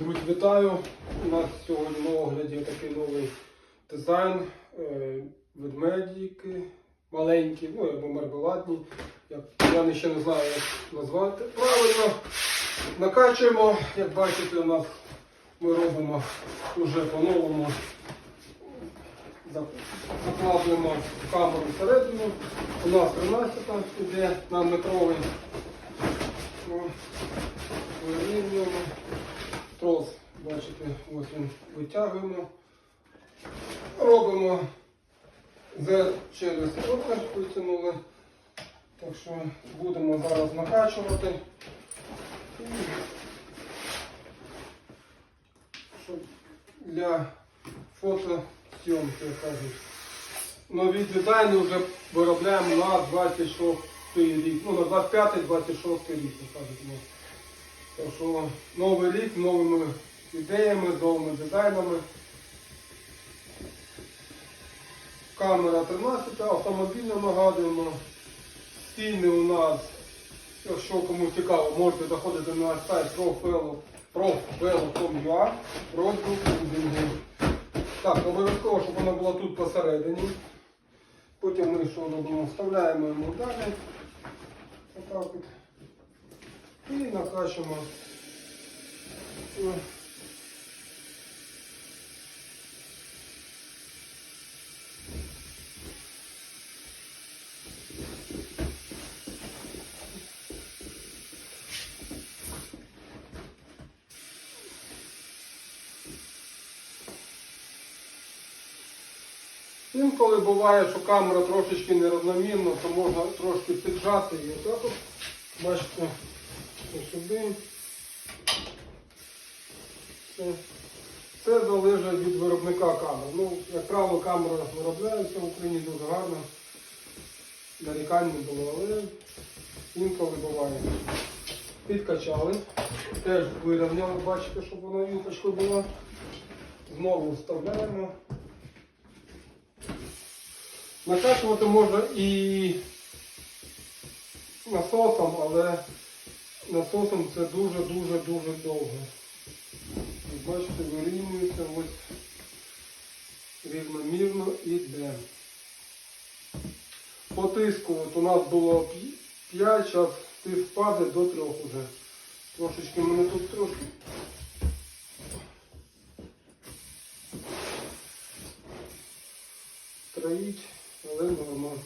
Друзі, вітаю! У нас сьогодні на огляді такий новий дизайн. Е, Ведмедики маленькі, ну або мармеладні. Я ще не знаю, як назвати. Правильно накачуємо. Як бачите, у нас ми робимо вже по-новому. Зак- Закладуємо камеру всередину. У нас 13 іде на метровий. Ось він витягуємо. Робимо з через отвір витягнули. Так що будемо зараз накачувати. Щоб для фотосйомки, кажуть. Нові дизайни вже виробляємо на 26 рік. Ну, на 25-26 рік, кажуть. Так що новий рік новими ідеями, новими дизайнами. Камера 13, автомобільна нагадуємо. Стіни у нас, якщо кому цікаво, можете заходити на наш сайт profelo.com.ua розділ. Так, обов'язково, щоб вона була тут посередині. Потім ми що робимо? Вставляємо йому далі. Отак от. І накачуємо. Інколи буває, що камера трошечки нерівномірна, то можна трошки піджати її. Так бачите, сюди. Це, це залежить від виробника камер. Ну, як правило, камера виробляється в Україні дуже гарно. Нарікань не було, але інколи буває. Підкачали. Теж вирівняли, бачите, щоб вона юпочкою була. Знову вставляємо. Накачувати можна і насосом, але насосом це дуже-дуже-дуже довго. Бачите, вирівнюється ось рівномірно іде. По тиску от у нас було 5, зараз тиск падає до 3 вже. Трошечки мене тут трошки. Троїть хвилин воно